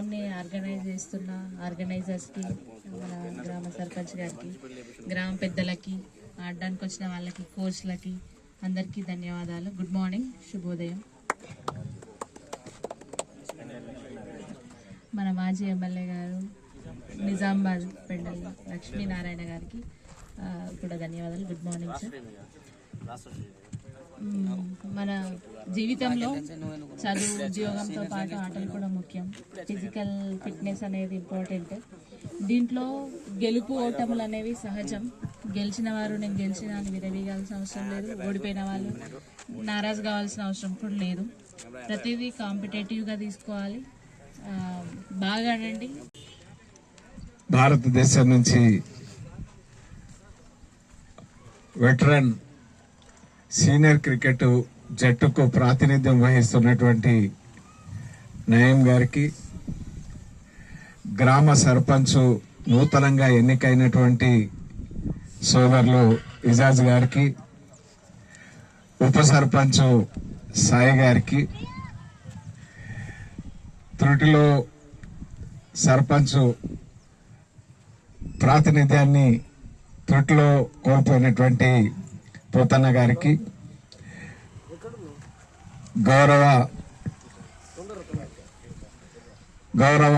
ప్రోగ్రామ్ని ఆర్గనైజ్ చేస్తున్న ఆర్గనైజర్స్కి మన గ్రామ సర్పంచ్ గారికి గ్రామ పెద్దలకి ఆడడానికి వచ్చిన వాళ్ళకి కోచ్లకి అందరికీ ధన్యవాదాలు. గుడ్ మార్నింగ్ శుభోదయం. మన మాజీ ఎమ్మెల్యే గారు నిజామాబాద్ పెండల్ లక్ష్మీనారాయణ గారికి కూడా ధన్యవాదాలు. Good morning sir. మన జీవితంలో చదువు ఉద్యోగంతో పాటు ఆటలు కూడా ముఖ్యం. ఫిజికల్ ఫిట్నెస్ అనేది ఇంపార్టెంట్ దీంట్లో గెలుపు ఓటములు అనేవి సహజం. గెలిచిన వారు నేను గెలిచిన అని విరవీగాల్సిన అవసరం లేదు. ఓడిపోయిన వాళ్ళు నారాజు కావాల్సిన అవసరం కూడా లేదు. ప్రతిదీ కాంపిటేటివ్గా తీసుకోవాలి. బాగా ఆడండి. భారతదేశం నుంచి వెటరన్ సీనియర్ క్రికెట్ జట్టుకు ప్రాతినిధ్యం వహిస్తున్నటువంటి నయం గారికి గ్రామ సర్పంచ్ నూతనంగా ఎన్నికైనటువంటి సోదరులు ఇజాజ్ గారికి ఉప సర్పంచ్ సాయి గారికి త్రుటిలో సర్పంచ్ ప్రాతినిధ్యాన్ని త్రుటిలో కోల్పోయినటువంటి పోతన్న గారికి గౌరవ గౌరవ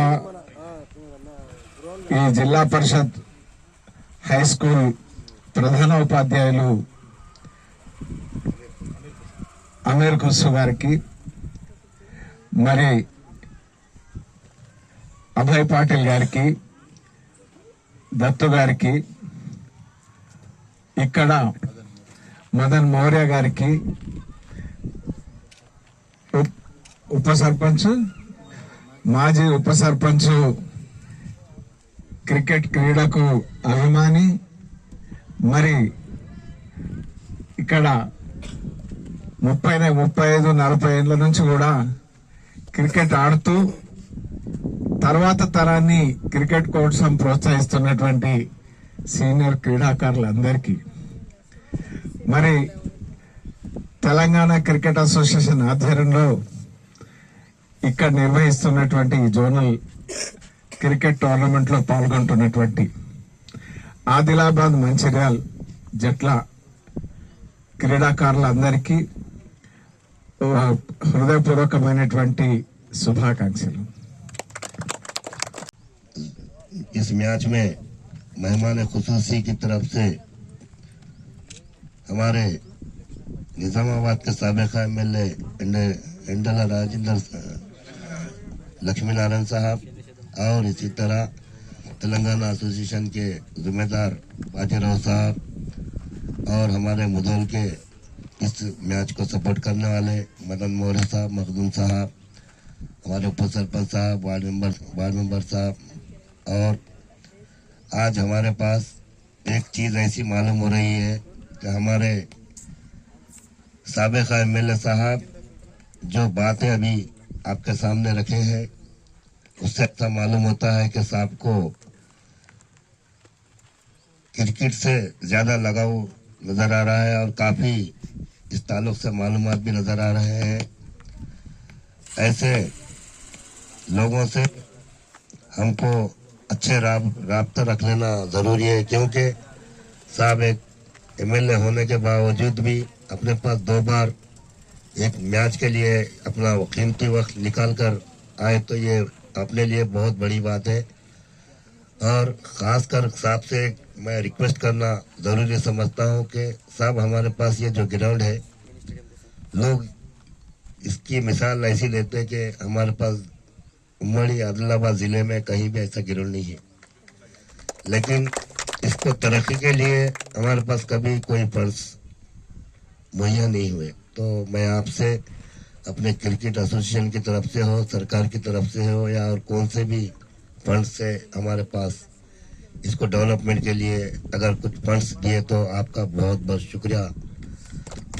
ఈ జిల్లా పరిషత్ హై స్కూల్ ప్రధాన ఉపాధ్యాయులు అమీర్ ఖుస్సు గారికి మరి అభయ్ పాటిల్ గారికి దత్తు గారికి ఇక్కడ మదన్ మౌర్య గారికి ఉప్- ఉప సర్పంచ్ మాజీ ఉప సర్పంచ్ క్రికెట్ క్రీడకు అభిమాని మరి ఇక్కడ ముప్పై ముప్పై ఐదు నలభై ఏళ్ళ నుంచి కూడా క్రికెట్ ఆడుతూ తర్వాత తరాన్ని క్రికెట్ కోసం ప్రోత్సహిస్తున్నటువంటి సీనియర్ క్రీడాకారులందరికీ. మరి తెలంగాణ క్రికెట్ అసోసియేషన్ ఆధ్వర్యంలో ఇక్కడ నిర్వహిస్తున్నటువంటి ఈ జోనల్ క్రికెట్ టోర్నమెంట్ లో పాల్గొంటున్నటువంటి ఆదిలాబాద్ మంచిర్యాల్ జట్ల క్రీడాకారులందరికీ ఆ, హృదయపూర్వకమైనటువంటి శుభాకాంక్షలు इस मैच में मेहमान खसूसी की तरफ से हमारे निजामाबाद के सबका एम एल एंडला राजेंद्र Lakshmi Narayan साहब और इसी तरह तेलंगाना एसोसिएशन के जिम्मेदार बाजीराव साहब और हमारे मुदौल के इस मैच को सपोर्ट करने वाले मदन मौर्य साहब, मखदूम साहब, हमारे उप सरपंच साहब, वार्ड मेंबर वार्ड मेंबर साहब और आज हमारे पास एक चीज़ ऐसी मालूम हो रही है कि हमारे सबका एम साहब जो बातें अभी आपके सामने रखे हैं। उससे अच्छा मालूम होता है कि साहब को क्रिकेट से ज़्यादा लगाव नज़र आ रहा है और काफ़ी इस ताल्लुक से मालूमात भी नज़र आ रहे हैं। ऐसे लोगों से हमको अच्छे राब, राब्ता रख लेना ज़रूरी है, क्योंकि साहब एक एमएलए होने के बावजूद भी अपने पास दो बार एक मैच के लिए अपना कीमती वक्त निकाल कर आए तो ये अपने लिए बहुत बड़ी बात है। और खासकर साहब से मैं रिक्वेस्ट करना ज़रूरी समझता हूँ कि साहब हमारे पास ये जो ग्राउंड है, लोग इसकी मिसाल ऐसी लेते हैं कि हमारे पास उमड़ी आदिलाबाद ज़िले में कहीं भी ऐसा ग्राउंड नहीं है। लेकिन इसको तरक्की के लिए हमारे पास कभी कोई फंड्स मुहैया नहीं हुए। तो मैं आपसे, अपने क्रिकेट एसोसिएशन की तरफ़ से हो, सरकार की तरफ़ से हो, या और कौन से भी फंड से हमारे पास, इसको डेवलपमेंट के लिए अगर कुछ फंड्स दिए तो आपका बहुत बहुत शुक्रिया।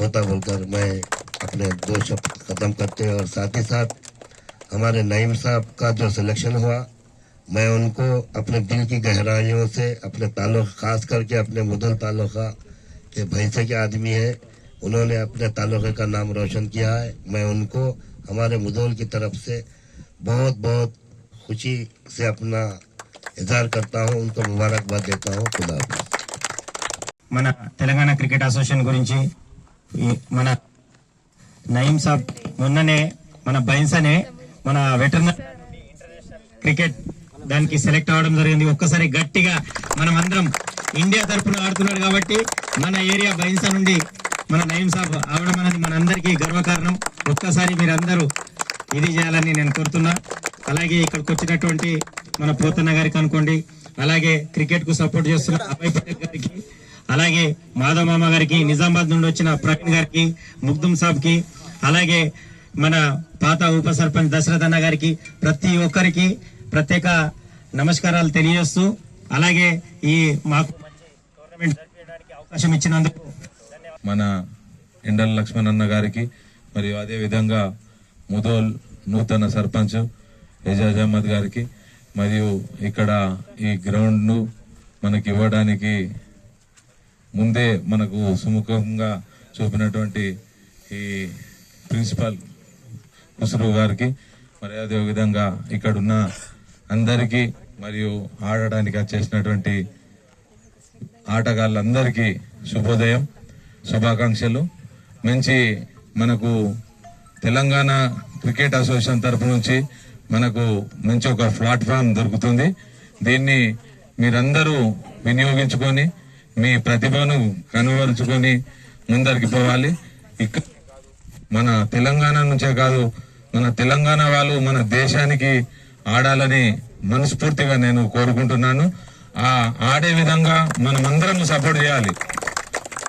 होता बोलकर मैं अपने दो शब्द खत्म करते और साथ ही साथ हमारे नईम साहब का जो सिलेक्शन हुआ, मैं उनको अपने दिल की गहराइयों से, अपने ताल्लुक, खास करके अपने मुदल तालुका के भैंसे के आदमी है उन्होंने अपने तालुके का नाम रोशन किया है मैं उनको हमारे मुदौल की तरफ से बहुत बहुत खुशी से अपना इजहार करता हूँ उनको मुबारकबाद देता हूँ खुदा हाफिज మన తెలంగాణ క్రికెట్ అసోసియేషన్ గురించి ఈ మన నయీం సాబ్ మొన్ననే మన బైన్సనే మన వెటర్నరీ క్రికెట్ దానికి సెలెక్ట్ అవ్వడం జరిగింది ఒక్కసారి గట్టిగా మనం అందరం ఇండియా తరపున ఆడుతున్నాడు కాబట్టి మన ఏరియా బైన్సా నుండి మన నయీం సాబ్ అవడం అనేది మన అందరికీ గర్వకారణం. ఒక్కసారి మీరందరూ ఇది చేయాలని నేను కోరుతున్నా. అలాగే ఇక్కడికి వచ్చినటువంటి మన పోతన్న గారికి అనుకోండి. అలాగే క్రికెట్కు సపోర్ట్ చేస్తున్న అభయ్ పటేల్ గారికి అలాగే మాధవ్ మామ గారికి నిజామాబాద్ నుండి వచ్చిన ప్రవీణ్ గారికి ముగ్దుం సాబ్కి అలాగే మన పాత ఉప సర్పంచ్ దశరథ్ అన్న గారికి ప్రతి ఒక్కరికి ప్రత్యేక నమస్కారాలు తెలియజేస్తూ అలాగే ఈ మాకు టోర్నమెంట్ జరిపించడానికి అవకాశం ఇచ్చినందుకు మన ఎండల లక్ష్మణ్ అన్న గారికి మరియు అదేవిధంగా ముదోల్ నూతన సర్పంచ్ ఎజాజ్ అహ్మద్ గారికి మరియు ఇక్కడ ఈ గ్రౌండ్ను మనకి ఇవ్వడానికి ముందే మనకు సుముఖంగా చూపినటువంటి ఈ ప్రిన్సిపల్ కుసురు గారికి మరి అదే విధంగా ఇక్కడున్న అందరికీ మరియు ఆడడానికి వచ్చేసినటువంటి ఆటగాళ్ళందరికీ శుభోదయం. శుభాకాంక్షలు. మంచి మనకు తెలంగాణ క్రికెట్ అసోసియేషన్ తరపు నుంచి మనకు మంచి ఒక ప్లాట్ఫామ్ దొరుకుతుంది. దీన్ని మీరందరూ వినియోగించుకొని మీ ప్రతిభను కనువరుచుకొని ముందరికి పోవాలి. ఇక్కడ మన తెలంగాణ నుంచే కాదు మన తెలంగాణ వాళ్ళు మన దేశానికి ఆడాలని మనస్ఫూర్తిగా నేను కోరుకుంటున్నాను. ఆ ఆడే విధంగా మనం అందరం సపోర్ట్ చేయాలి.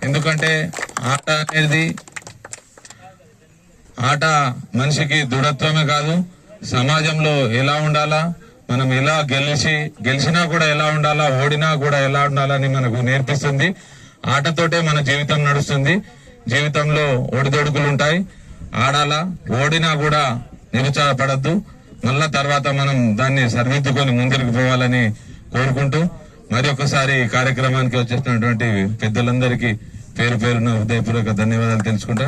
ఎందుకంటే ఆట అనేది ఆట మనిషికి దృఢత్వమే కాదు సమాజంలో ఎలా ఉండాలా మనం ఎలా గెలిచి గెలిచినా కూడా ఎలా ఉండాలా ఓడినా కూడా ఎలా ఉండాలని మనకు నేర్పిస్తుంది. ఆటతోటే మన జీవితం నడుస్తుంది. జీవితంలో ఒడిదొడుకులు ఉంటాయి. ఆడాలా ఓడినా కూడా నిరుత్సాహపడద్దు. మళ్ళా తర్వాత మనం దాన్ని సరిదిద్దుకొని ముందుకు పోవాలని కోరుకుంటూ మరి ఒకసారి ఈ కార్యక్రమానికి వచ్చేసినటువంటి పెద్దలందరికీ పేరు పేరున హృదయపూర్వక ధన్యవాదాలు తెలుసుకుంటా.